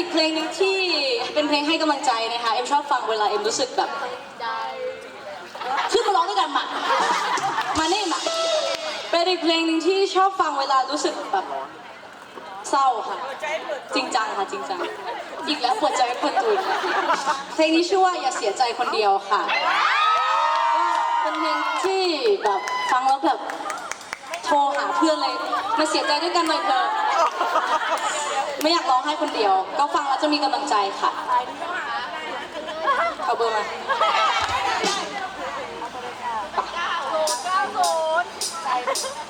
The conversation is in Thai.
อีกเพลงหนึ่งที่เป็นเพลงให้กำลังใจนะคะเอ็มชอบฟังเวลาเอ็มรู้สึกแบบขึ้นมาร้องด้วยกันมามานี่มาเป็นอีกเพลงหนึ่งที่ชอบฟังเวลารู้สึกแบบเศร้าค่ะ จริงจังค่ะจริงจังอีกแล้วปวดใจปวดตูดเพลงนี้ชื่อว่าอย่าเสียใจคนเดียวค่ะก็เป็นเพลงที่แบบฟังแล้วแบบ โทรหาเพื่อนเลยมาเสียใจด้วยกันหน่อยเถอะไม่อยากร้องไห้คนเดียว ก็ฟังแล้วจะมีกำลังใจค่ะเอาเบอร์มา9 0 9 0